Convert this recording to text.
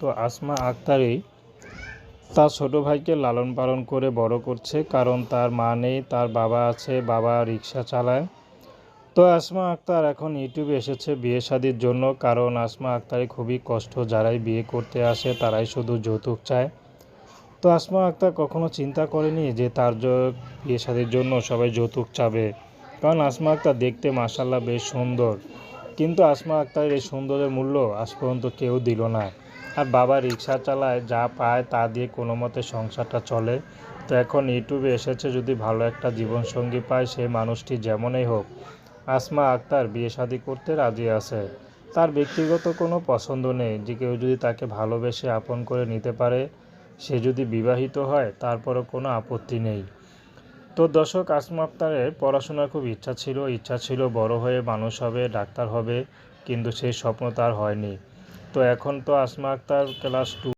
তো আসমা আক্তারই তার ছোট ভাইকে লালন পালন করে বড় করছে, কারণ তার মা নেই, তার বাবা আছে, বাবা রিক্সা চালায়। তো আসমা আক্তার এখন ইউটিউবে এসেছে বিয়ে শাদির জন্য, কারণ আসমা আক্তারের খুবই কষ্ট, যারাই বিয়ে করতে আসে তারাই শুধু যৌতুক চায়। তো আসমা আক্তার কখনো চিন্তা করেনি যে তার বিয়ে শাদির জন্য সবাই যৌতুক চাবে? কারণ আসমা আক্তার দেখতে মাসাল্লাহ বেশ সুন্দর। কিন্তু আসমা আক্তারের এই সুন্দরের মূল্য আজ পর্যন্ত কেউ দিল না। আর বাবা রিক্সা চালায়, যা পায় তা দিয়ে কোনো মতে সংসারটা চলে। তো এখন ইউটিউবে এসেছে যদি ভালো একটা জীবনসঙ্গী পায় সেই মানুষটি যেমনই হোক। আসমা আক্তার বিয়ে শাদি করতে রাজি আছে। তার ব্যক্তিগত কোনো পছন্দ নেই যে কেউ যদি তাকে ভালোবেসে আপন করে নিতে পারে। সে যদি বিবাহিত হয়, তারপরও কোনো আপত্তি নেই। তো দর্শক, আসমা আক্তারের পড়াশোনার খুব ইচ্ছা ছিল। ইচ্ছা ছিল বড় হয়ে মানুষ হবে, ডাক্তার হবে, কিন্তু সেই স্বপ্ন তার হয়নি। তো এখন তো আসমা আক্তার ক্লাস টু